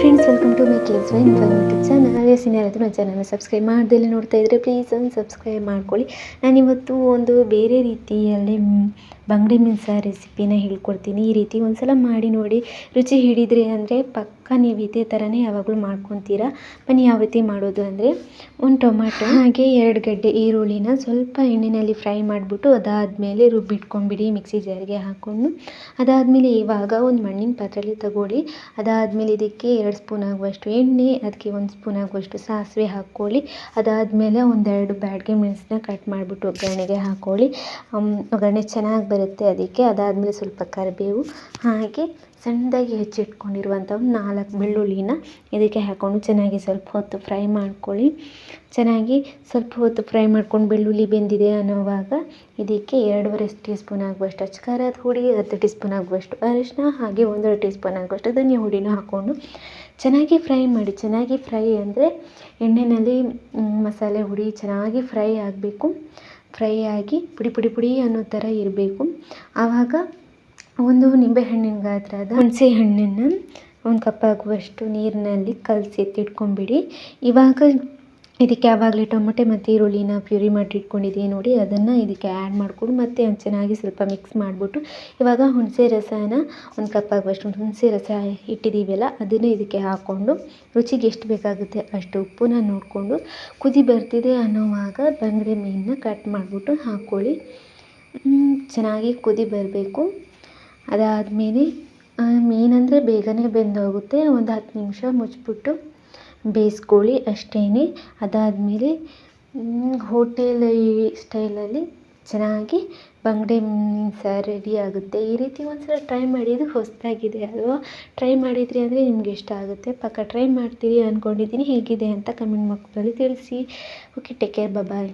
Friends welcome to my case Y YouTube channel S ಯಾರಾದರೂ ನನ್ನ ಚಾನಲ್ನ ಸಬ್ಸ್ಕ್ರೈಬ್ ಮಾಡ್ದೆಲ್ಲ ನೋಡ್ತಾ ಇದ್ದರೆ ಪ್ಲೀಸ್ ಒಂದು ಸಬ್ಸ್ಕ್ರೈಬ್ ಮಾಡ್ಕೊಳ್ಳಿ. ನಾನಿವತ್ತು ಒಂದು ಬೇರೆ ರೀತಿಯಲ್ಲಿ ಬಂಗ್ಡೆ ಸಾರು ರೆಸಿಪಿನ ಹೇಳ್ಕೊಡ್ತೀನಿ. ಈ ರೀತಿ ಒಂದು ಸಲ ಮಾಡಿ ನೋಡಿ. ರುಚಿ ಹಿಡಿದ್ರೆ ಅಂದರೆ ಪಕ್ಕ ನೀವು ಇದೇ ಥರನೇ ಯಾವಾಗಲೂ ಮಾಡ್ಕೊತೀರ? ಬನ್ನಿ ಯಾವ ರೀತಿ ಮಾಡೋದು ಅಂದರೆ, ಒಂದು ಟೊಮ್ಯಾಟೊ ಹಾಗೆ ಎರಡು ಗಡ್ಡೆ ಈರುಳ್ಳಿನ ಸ್ವಲ್ಪ ಎಣ್ಣೆಯಲ್ಲಿ ಫ್ರೈ ಮಾಡಿಬಿಟ್ಟು ಅದಾದಮೇಲೆ ರುಬ್ಬಿಟ್ಕೊಂಡ್ಬಿಡಿ ಮಿಕ್ಸಿ ಜಾರಿಗೆ ಹಾಕ್ಕೊಂಡು ಅದಾದಮೇಲೆ ಇವಾಗ ಒಂದು ಮಣ್ಣಿನ ಪಾತ್ರೆಯಲ್ಲಿ ತಗೊಳ್ಳಿ. ಅದಾದಮೇಲೆ ಇದಕ್ಕೆ ಎರಡು ಸ್ಪೂನ್ ಆಗುವಷ್ಟು ಎಣ್ಣೆ ಅದಕ್ಕೆ ಒಂದು ಸ್ಪೂನ್ ಆಗುವಷ್ಟು ಸಾಸಿವೆ ಹಾಕ್ಕೊಳ್ಳಿ. ಅದಾದಮೇಲೆ ಒಂದೆರಡು ಬ್ಯಾಡ್ಗೆ ಮೆಣಸನ್ನ ಕಟ್ ಮಾಡಿಬಿಟ್ಟು ಒಗ್ಗರಣೆಗೆ ಹಾಕ್ಕೊಳ್ಳಿ ಒಗ್ಗರಣೆ ಚೆನ್ನಾಗಿ ಬರುತ್ತೆ ಅದಕ್ಕೆ. ಅದಾದಮೇಲೆ ಸ್ವಲ್ಪ ಕರಿಬೇವು, ಹಾಗೆ ಸಣ್ಣದಾಗಿ ಹೆಚ್ಚಿಟ್ಕೊಂಡಿರುವಂಥ ಒಂದು ನಾಲ್ಕು ಬೆಳ್ಳುಳ್ಳಿನ ಇದಕ್ಕೆ ಹಾಕ್ಕೊಂಡು ಚೆನ್ನಾಗಿ ಸ್ವಲ್ಪ ಹೊತ್ತು ಫ್ರೈ ಮಾಡ್ಕೊಳ್ಳಿ. ಚೆನ್ನಾಗಿ ಸ್ವಲ್ಪ ಹೊತ್ತು ಫ್ರೈ ಮಾಡ್ಕೊಂಡು ಬೆಳ್ಳುಳ್ಳಿ ಬೆಂದಿದೆ ಅನ್ನೋವಾಗ ಇದಕ್ಕೆ ಎರಡೂವರೆ ಟೀ ಸ್ಪೂನ್ ಆಗುವಷ್ಟು ಅಚ್ಕಾರದ ಹುಡಿ, ಹತ್ತು ಟೀ ಸ್ಪೂನ್ ಆಗುವಷ್ಟು ಅರಿಶಿನ ಹಾಗೆ ಒಂದೂವರೆ ಟೀ ಸ್ಪೂನ್ ಆಗುವಷ್ಟು ಧನಿಯಾ ಹುಡಿನ ಹಾಕ್ಕೊಂಡು ಚೆನ್ನಾಗಿ ಫ್ರೈ ಮಾಡಿ. ಚೆನ್ನಾಗಿ ಫ್ರೈ ಅಂದರೆ ಎಣ್ಣೆಯಲ್ಲಿ ಮಸಾಲೆ ಹುಡಿ ಚೆನ್ನಾಗಿ ಫ್ರೈ ಆಗಬೇಕು. ಫ್ರೈ ಆಗಿ ಪುಡಿ ಪುಡಿ ಪುಡಿ ಅನ್ನೋ ಥರ ಇರಬೇಕು. ಆವಾಗ ಒಂದು ನಿಂಬೆಹಣ್ಣಿನ ಗಾತ್ರದ ಹುಣಸೆ ಹಣ್ಣನ್ನು ಒಂದು ಕಪ್ ಆಗುವಷ್ಟು ನೀರಿನಲ್ಲಿ ಕಲಸಿ ಎತ್ತಿಟ್ಕೊಂಡ್ಬಿಡಿ. ಇವಾಗ ಇದಕ್ಕೆ ಯಾವಾಗಲೇ ಟೊಮೊಟೊ ಮತ್ತು ಈರುಳ್ಳಿನ ಪ್ಯೂರಿ ಮಾಡಿ ಇಟ್ಕೊಂಡಿದ್ದೀನಿ ನೋಡಿ, ಅದನ್ನು ಇದಕ್ಕೆ ಆ್ಯಡ್ ಮಾಡಿಕೊಂಡು, ಮತ್ತೆ ಒಂದು ಚೆನ್ನಾಗಿ ಸ್ವಲ್ಪ ಮಿಕ್ಸ್ ಮಾಡಿಬಿಟ್ಟು ಇವಾಗ ಹುಣಸೆ ರಸನ ಒಂದು ಕಪ್ ಆಗುವಷ್ಟು ಹುಣಸೆ ರಸ ಇಟ್ಟಿದ್ದೀವಲ್ಲ ಅದನ್ನು ಇದಕ್ಕೆ ಹಾಕ್ಕೊಂಡು ರುಚಿಗೆ ಎಷ್ಟು ಬೇಕಾಗುತ್ತೆ ಅಷ್ಟು ಉಪ್ಪನ್ನ ನೋಡಿಕೊಂಡು ಕುದಿ ಬರ್ತಿದೆ ಅನ್ನೋವಾಗ ಬಂಗಡೆ ಮೀನನ್ನ ಕಟ್ ಮಾಡಿಬಿಟ್ಟು ಹಾಕ್ಕೊಳ್ಳಿ ಚೆನ್ನಾಗಿ ಕುದಿ ಬರಬೇಕು. ಅದಾದಮೇಲೆ ಮೀನಂದರೆ ಬೇಗನೆ ಬೆಂದೋಗುತ್ತೆ. ಒಂದು ಹತ್ತು ನಿಮಿಷ ಮುಚ್ಚಿಬಿಟ್ಟು ಬೇಯಿಸ್ಕೊಳ್ಳಿ ಅಷ್ಟೇ ಅದಾದಮೇಲೆ ಹೋಟೆಲ್ ಸ್ಟೈಲಲ್ಲಿ ಚೆನ್ನಾಗಿ ಬಂಗಡೆ ಮೀನು ಸಾರು ರೆಡಿ ಆಗುತ್ತೆ. ಈ ರೀತಿ ಒಂದು ಸಲ ಟ್ರೈ ಮಾಡಿ ಇದು ಹೊಸದಾಗಿದೆ ಅಲ್ವಾ? ಟ್ರೈ ಮಾಡಿದ್ರಿ ಅಂದರೆ ನಿಮ್ಗೆ ಇಷ್ಟ ಆಗುತ್ತೆ. ಪಕ್ಕ ಟ್ರೈ ಮಾಡ್ತೀರಿ ಅಂದ್ಕೊಂಡಿದ್ದೀನಿ ಹೇಗಿದೆ ಅಂತ ಕಮೆಂಟ್ ಬಾಕ್ಸಲ್ಲಿ ತಿಳಿಸಿ. Okay take care bye